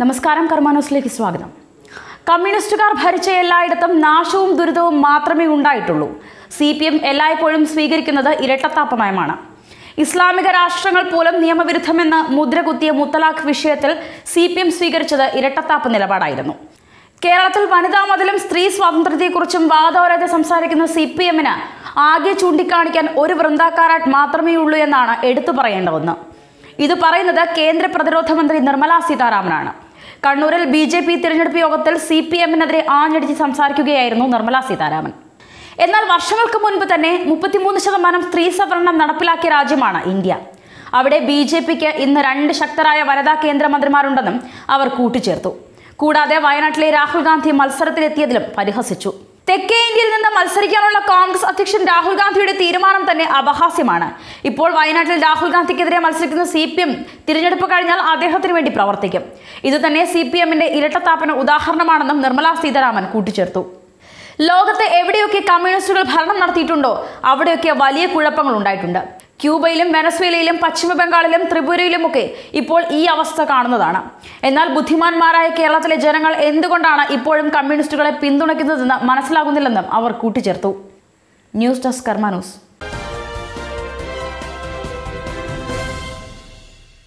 നമസ്കാരം കർമാനോസിലേക്ക് സ്വാഗതം. കമ്മ്യൂണിസ്റ്റുകാർ ഭരിച്ച എല്ലായിടത്തും നാശവും ദുരിതവും മാത്രമേ ഉണ്ടായിട്ടുള്ളൂ. സി പി എം എല്ലായ്പ്പോഴും സ്വീകരിക്കുന്നത് ഇരട്ടത്താപ്പ് നയമാണ് ഇസ്ലാമിക രാഷ്ട്രങ്ങൾ പോലും നിയമവിരുദ്ധമെന്ന് മുദ്രകുത്തിയ മുത്തലാഖ് വിഷയത്തിൽ സി പി എം സ്വീകരിച്ചത് ഇരട്ടത്താപ്പ് നിലപാടായിരുന്നു. കേരളത്തിൽ വനിതാ മതിലും സ്ത്രീ സ്വാതന്ത്ര്യത്തെക്കുറിച്ചും വാദോരാതെ സംസാരിക്കുന്ന സി പി എമ്മിന് ആകെ ചൂണ്ടിക്കാണിക്കാൻ ഒരു വൃന്ദാക്കാരാട്ട് മാത്രമേ ഉള്ളൂ എന്നാണ് എടുത്തു പറയേണ്ട ഒന്ന്. ഇത് പറയുന്നത് കേന്ദ്ര പ്രതിരോധ മന്ത്രി നിർമ്മലാ സീതാരാമനാണ്. കണ്ണൂരിൽ ബി ജെ പി തിരഞ്ഞെടുപ്പ് യോഗത്തിൽ സി പി എമ്മിനെതിരെ ആഞ്ഞടിച്ച് സംസാരിക്കുകയായിരുന്നു നിർമ്മലാ സീതാരാമൻ. എന്നാൽ വർഷങ്ങൾക്ക് മുൻപ് തന്നെ മുപ്പത്തിമൂന്ന് ശതമാനം സ്ത്രീ സംവരണം നടപ്പിലാക്കിയ രാജ്യമാണ് ഇന്ത്യ. അവിടെ ബി ജെ പിക്ക് ഇന്ന് രണ്ട് ശക്തരായ വനിതാ കേന്ദ്രമന്ത്രിമാരുണ്ടെന്നും അവർ കൂട്ടിച്ചേർത്തു. കൂടാതെ വയനാട്ടിലെ രാഹുൽ ഗാന്ധി മത്സരത്തിലെത്തിയതിലും പരിഹസിച്ചു. തെക്കേ ഇന്ത്യയിൽ നിന്ന് മത്സരിക്കാനുള്ള കോൺഗ്രസ് അധ്യക്ഷൻ രാഹുൽ ഗാന്ധിയുടെ തീരുമാനം തന്നെ അപഹാസ്യമാണ്. ഇപ്പോൾ വയനാട്ടിൽ രാഹുൽ ഗാന്ധിക്കെതിരെ മത്സരിക്കുന്ന സി പി എം തിരഞ്ഞെടുപ്പ് കഴിഞ്ഞാൽ അദ്ദേഹത്തിന് വേണ്ടി പ്രവർത്തിക്കും. ഇതുതന്നെ സി പി എമ്മിന്റെ ഇരട്ടത്താപ്പന ഉദാഹരണമാണെന്നും നിർമ്മലാ സീതാരാമൻ കൂട്ടിച്ചേർത്തു. ലോകത്തെ എവിടെയൊക്കെ കമ്മ്യൂണിസ്റ്റുകൾ ഭരണം നടത്തിയിട്ടുണ്ടോ അവിടെയൊക്കെ വലിയ കുഴപ്പങ്ങൾ ഉണ്ടായിട്ടുണ്ട്. ക്യൂബയിലും വെനസ്വേലയിലും പശ്ചിമ ബംഗാളിലും ത്രിപുരയിലുമൊക്കെ ഇപ്പോൾ ഈ അവസ്ഥ കാണുന്നതാണ്. എന്നാൽ ബുദ്ധിമാന്മാരായ കേരളത്തിലെ ജനങ്ങൾ എന്തുകൊണ്ടാണ് ഇപ്പോഴും കമ്മ്യൂണിസ്റ്റുകളെ പിന്തുണയ്ക്കുന്നതെന്ന് മനസ്സിലാകുന്നില്ലെന്നും അവർ കൂട്ടിച്ചേർത്തു. News desk കർമാനൂസ്